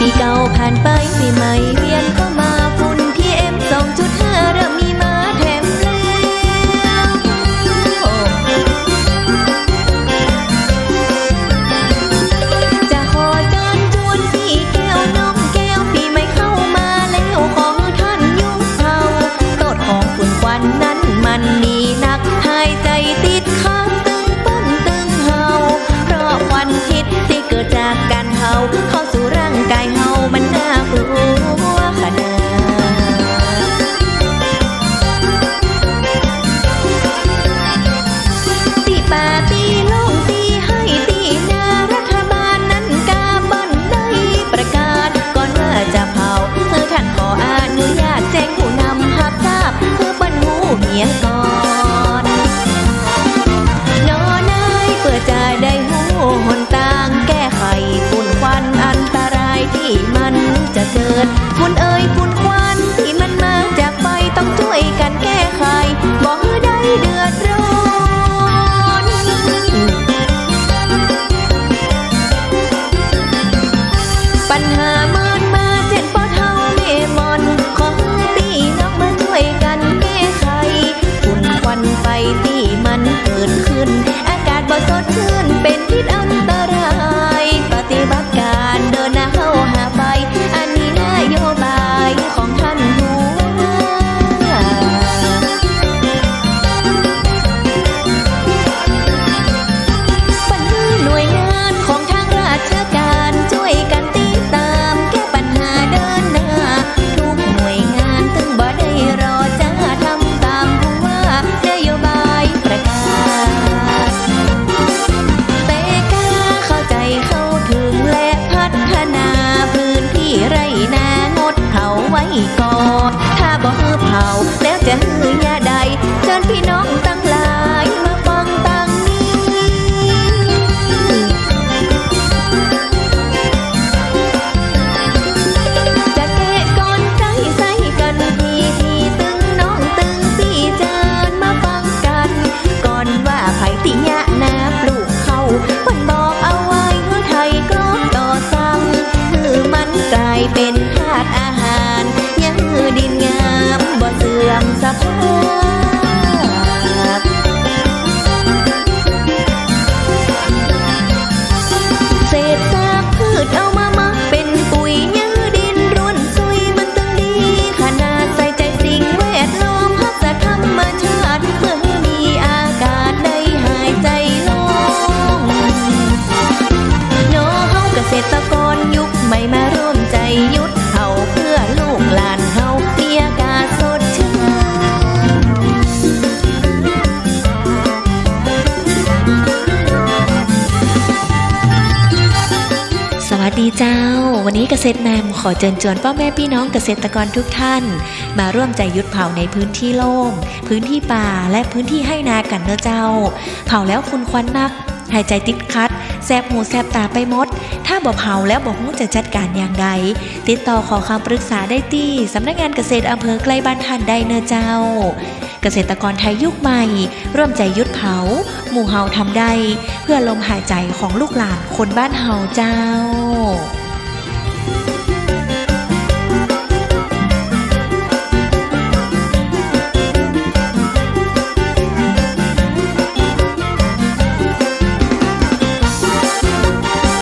มีเก่าผ่านไปปีใหม่เรียน ก่อนถ้าบ่ฮือเผาแล้วจะ สภาพเศษซากพืชเอามามักเป็นปุ๋ยยังดินร่วนซุยมันตึงดี ขนาดใส่ใจสิ่งแวดล้อมพักธรรมชาติเพื่อมีอากาศได้หายใจโล่งโน้เฮาเกษตรกรยุคใหม่มาร่วมใจยุด ดีเจ้า วันนี้เกษตรแมมขอเชิญชวนพ่อแม่พี่น้องเกษตรกรทุกท่าน มาร่วมใจยุดเผาในพื้นที่โล่ง พื้นที่ป่าและพื้นที่ให้นากันเนอะเจ้า เผาแล้วฝุ่นควันนักหายใจติดคัดแสบหูแสบตาไปหมด ถ้าบ่เผาแล้วบ่ฮู้จะจัดการอย่างใด ติดต่อขอคำปรึกษาได้ที่สำนักงานเกษตรอำเภอใกล้บ้านท่านได้เนอะเจ้า เกษตรกรไทยยุคใหม่ ร่วมใจยุดเผา หมู่เฮาทำได้ เพื่อลมหายใจของลูกหลานคนบ้านเฮาเจ้า